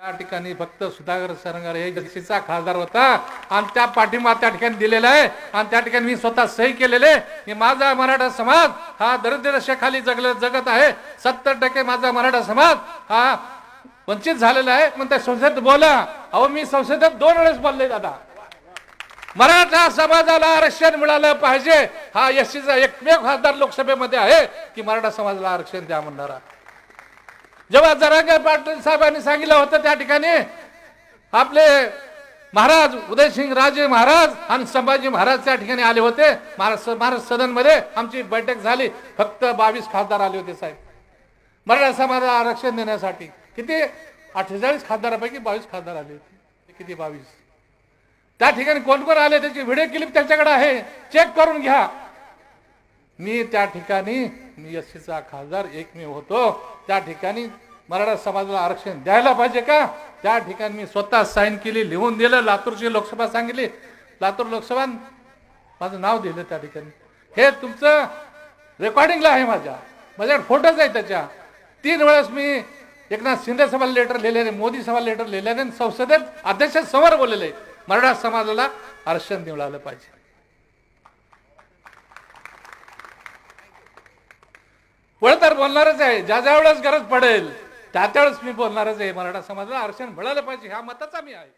त्या ठिकाणी फक्त सुधाकर सरंगार हे जशीचा खासदार होता. आणि त्या पाठिंबा त्या ठिकाणी दिलेला आहे. आणि त्या ठिकाणी मी स्वतः सही केलेले की माझा मराठा समाज हा दरिद्रशाखाली जगल जगत आहे. सत्तर टक्के माझा मराठा समाज हा वंचित झालेला आहे. पण त्या संसदेत बोला. अहो मी संसदेत दोन वेळेस बोलले दादा. मराठा समाजाला आरक्षण मिळालं पाहिजे. हा यशीचा एकमेव खासदार लोकसभेमध्ये आहे. की मराठा समाजाला आरक्षण द्या म्हणणारा. जेव्हा जरांगे पाटील साहेबांनी सांगितलं होतं त्या ठिकाणी आपले महाराज उदयसिंग राजे महाराज आणि संभाजी महाराज त्या ठिकाणी आले होते. महाराष्ट्र महाराष्ट्र सदनमध्ये आमची बैठक झाली. फक्त बावीस खासदार आले होते साहेब. मराठा समाजाला आरक्षण देण्यासाठी किती? अठ्ठेचाळीस खासदारापैकी बावीस खासदार आले होते. किती बावीस? त्या ठिकाणी कोण कोण आले? त्याची व्हिडिओ क्लिप त्याच्याकडे आहे. चेक करून घ्या. मी त्या ठिकाणी मी एससीचा खासदार एकमेव होतो. त्या ठिकाणी मराठा समाजाला आरक्षण द्यायला पाहिजे का? त्या ठिकाणी मी स्वतः साईन केली लिहून दिलं लातूरची लोकसभा सांगितली. लातूर लोकसभा माझं नाव दिलं त्या ठिकाणी. हे तुमचं रेकॉर्डिंगला आहे माझ्या. माझ्याकडे फोटोच आहे त्याच्या. तीन वेळेस मी एकनाथ शिंदे सभा लेटर लिहिलेले मोदी सभा लेटर लिहिलेले आणि संसदेत अध्यक्ष समोर बोललेले. मराठा समाजाला आरक्षण मिळालं पाहिजे. पुढे तर बोलणारच आहे. ज्या ज्या वेळेस गरज पडेल त्या त्यावेळेस मी बोलणारच आहे. मराठा समाजाला आरक्षण मिळालं पाहिजे ह्या मताचा मी आहे.